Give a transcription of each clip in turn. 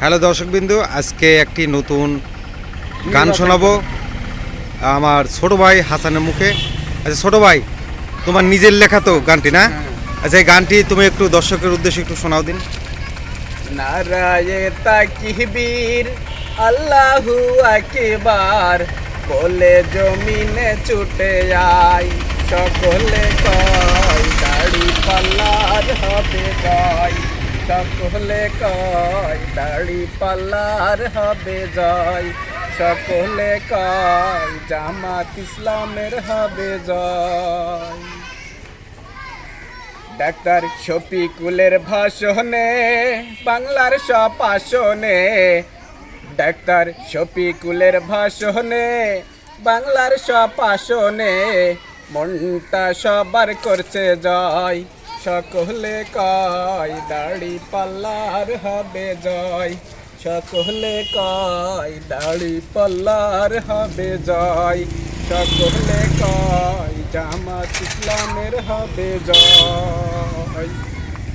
Hello দর্শকবিন্দু আজকে একটি নতুন গান শোনাবো। আমার ছোট ভাই হাসানের মুখে। আচ্ছা ছোট ভাই তোমার নিজের লেখা তো গানটি না? আচ্ছা এই গানটি তুমি একটু দর্শকের উদ্দেশ্যে একটু শোনাও দিন। নারায়ে তাকিবীর আল্লাহু আকবার বলে জমিনে ছুটে আয় সকলে কয় দাড়ি পাল্লার হবে জয়। সকলে কয় দাড়ি পাল্লার হবে জয় সকলে কয় জামাত ইসলামের হবে জয় ডাক্তার শফিকুলের ভাষণে, বাংলার সব আসনে। ডাক্তার শফিকুলের ভাষণে, বাংলার সব আসনে। মনটা সবার করছে জয়। সকলে কয় দাড়ি পাল্লার হবে জয়। সকলে কয় দাড়ি পাল্লার হবে জয়। সকলে কয় জামাত ইসলামের হবে জয়।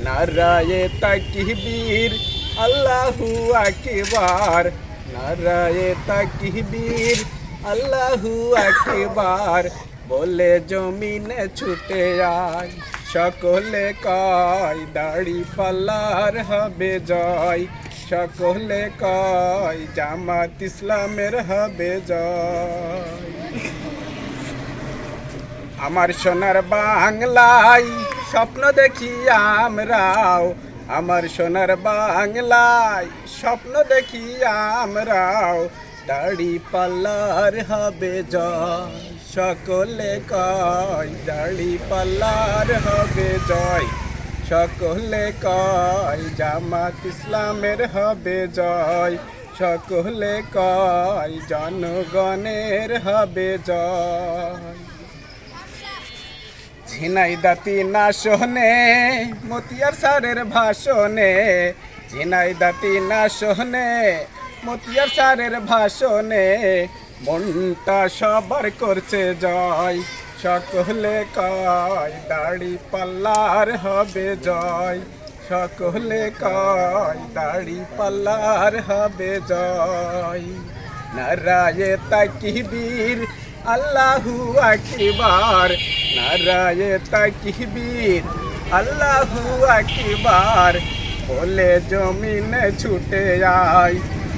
নারায়ে তাকিবীর, আল্লাহু আকবার। নারায়ে তাকিবীর, আল্লাহু আকবার। বলে জমিনে ছুটে আয়। সকলে কয়, দাড়ি পাল্লার হবে জয়। সকলে কয়, জামাত ইসলামের হবে জয়। আমার সোনার বাংলায় স্বপ্ন দেখি আমরাও। আমার সোনার বাংলায় স্বপ্ন দেখি আমরাও। দাড়ি পাল্লার হবে জয়। সকলে কয় দাড়ি পাল্লার হবে জয়। সকলে কয়, জামাত ইসলামের হবে জয়। সকলে কয়, জনগণের হবে জয়। ঝিনাই দাতি না শোনে, মতিয়ার সারের ভাষণে। ঝিনাই দাতি না শোনে, মতিয়ার সারের ভাষণে। মনটা সবার করছে জয়। সকলে কয়, দাড়ি পাল্লার হবে জয়। সকলে কয়, দাড়ি পাল্লার হবে জয়। নারায়ে তাকিবীর, আল্লাহু আকবার। নারায়ে তাকিবীর, আল্লাহু আকবার। বলে জমিনে ছুটে আয়।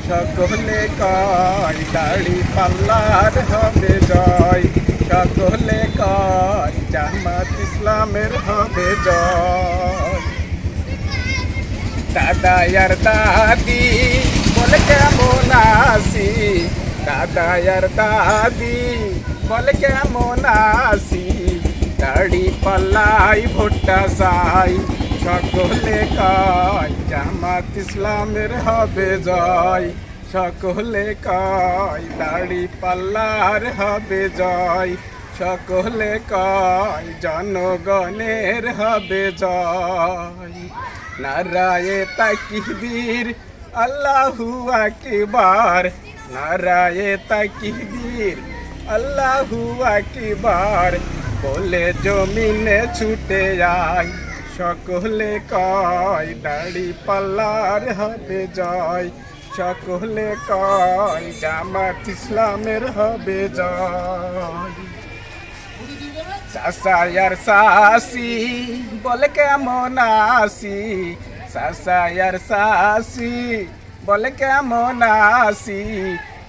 সকলে কয় দাড়ি পাল্লার হবে জয়। সকলে কয় জামাত ইসলামের হবে জয়। দাদা আর দাদি, বলে কেমন আসি দাদা আর দাদি, বলে কেমন আসি দাড়ি পাল্লাই ভোট্টা সাই সকলে কয় জামাত ইসলামের হবে জয়। সকলে কয় দাড়ি পাল্লার হবে জয়। সকলে কয় জনগণের হবে জয়। নারায়ে তাকিবীর, আল্লাহু আকবার। নারায়ে তাকিবীর, আল্লাহু আকবার। বলে জমিনে ছুটে আয়। সকলে কয়, দাড়ি পাল্লার হবে জয়। সকলে কয়, জামাত ইসলামের হবে জয়। সাসায়ার সাসি বলে কেমন আসি সাসায়ার সাসি বলে কেমন আসি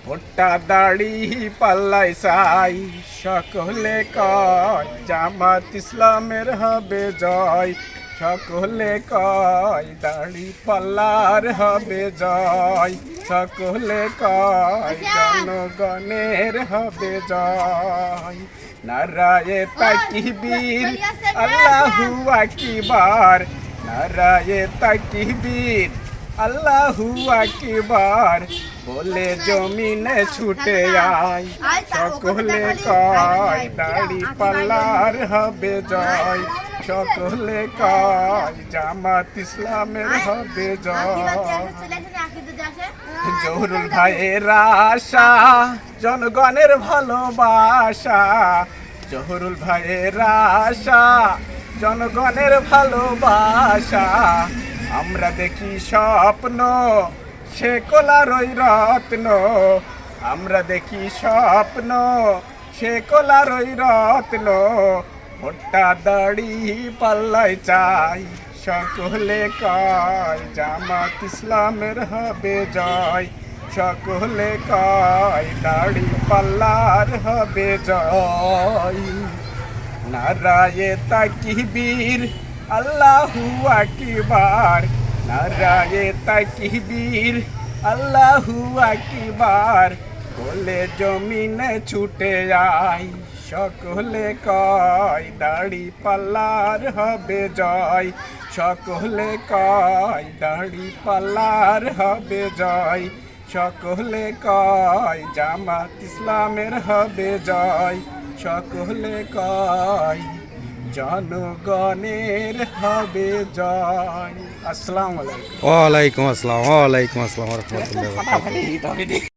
ভুট্টা দাড়ি পাল্লাই সাই সকলে কয় জামাত ইসলামের হবে জয়। সকলে কয় দাড়ি পাল্লার হবে জয়। সকলে কয় জনগণের হবে জয়। নারায়ে তাকিবীর আল্লাহু আকবার। নারায়ে তাকিবীর আল্লাহু আকবার, বলে জমিনে ছুটে আয়। সকলে কয়, দাড়ি পাল্লার হবে জয়। সকলে কয়, জামাত ইসলামের হবে জয়। জহুরুল ভাইয়ের আশা, জনগণের ভালোবাসা। জহুরুল ভাইয়ের আশা, জনগণের ভালোবাসা। আমরা দেখি স্বপ্ন, সে কোলারই রত্ন। আমরা দেখি স্বপ্ন, সে কোলারই রত্ন। মোটা দাড়ি পাল্লাই চাই, সকলে কয় জামাত ইসলামের হবে জয়। সকলে কয় দাড়ি পাল্লার হবে জয়। নারায়ে তাকিবীর আল্লাহু আকবার। নারায়ে তাকিবীর। আল্লাহু আকবার। বলে জমিনে ছুটে আয়। সকলে কয়, দাড়ি পাল্লার হবে জয়। সকলে কয়, দাড়ি পাল্লার হবে জয়। সকলে কয়, জামাত ইসলামের হবে জয়। সকলে কয় জনগণের হবে জয় আসসালামু আলাইকুম। ওয়ালাইকুম আসসালাম ওয়ালাইকুম আসসালাম রহমতুল্লাহ